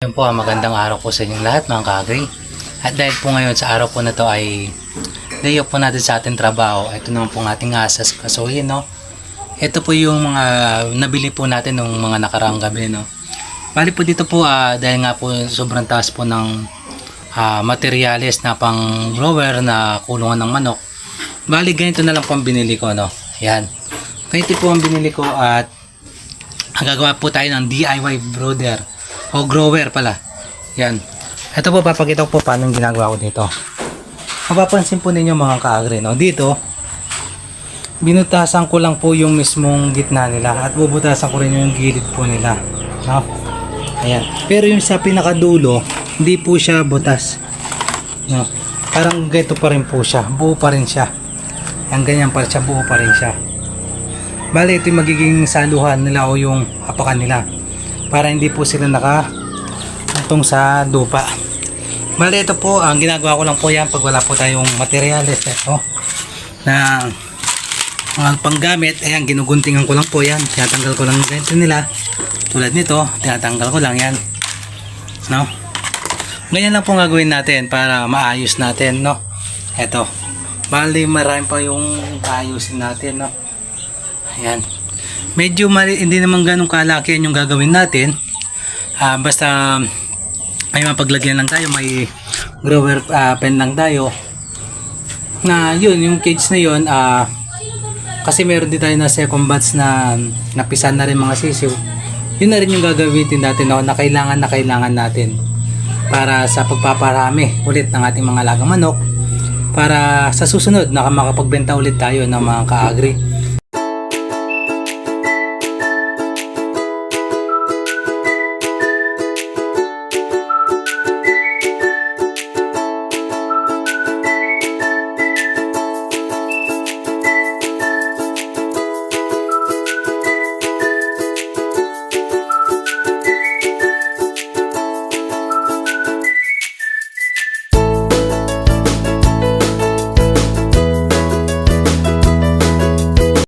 Yun po, ah, magandang araw po sa inyong lahat mga kaagri. At dahil po ngayon sa araw po na to ay day po natin sa ating trabaho. Ito naman po ating asas kasuhin, no? Ito po yung mga nabili po natin nung mga nakaraang gabi, no? Bali po dito po, ah, dahil nga po sobrang taas po ng ah, materyales na pang grower na kulungan ng manok. Bali ganito na lang po ang binili ko, no? Yan. Ganito po ang binili ko at gagawa po tayo ng DIY brooder o grower pala. Yan. Ito po papakita ko po paano ginagawa ko dito. Mapapansin po ninyo mga kaagri, no? Dito, binutasan ko lang po yung mismong gitna nila at bubutasan ko rin yung gilid po nila. No? Ayan. Pero yung sa pinakadulo, hindi po siya butas. No? Parang ganito pa rin po siya. Buo pa rin siya. Ang ganyan pa siya, buo pa rin siya. Bale, ito yung magiging saluhan nila o yung hapakan nila. Para hindi po sila naka itong sa lupa. Bale, ito po, ang ginagawa ko lang po yan pag wala po tayong materyales. Ito, na mga panggamit, ayan, ginuguntingan ko lang po yan. Tinatanggal ko lang ganito nila. Tulad nito, tinatanggal ko lang yan. No? Ganyan lang po gagawin natin para maayos natin, no? Ito. Bali, marami pa yung ayusin natin, no? Ayan. Medyo mali, hindi naman ganun kalaki yan yung gagawin natin. Ah, basta may mapaglagyan lang tayo, may grower ah, pen lang tayo. Na yun, yung cage na yun, ah, kasi meron din tayo na second batch na napisan na rin mga sisiw. Yun na rin yung gagamitin natin no, na kailangan na kailangan natin para sa pagpaparami ulit ng ating mga lagang manok para sa susunod na makapagbenta ulit tayo ng mga kaagri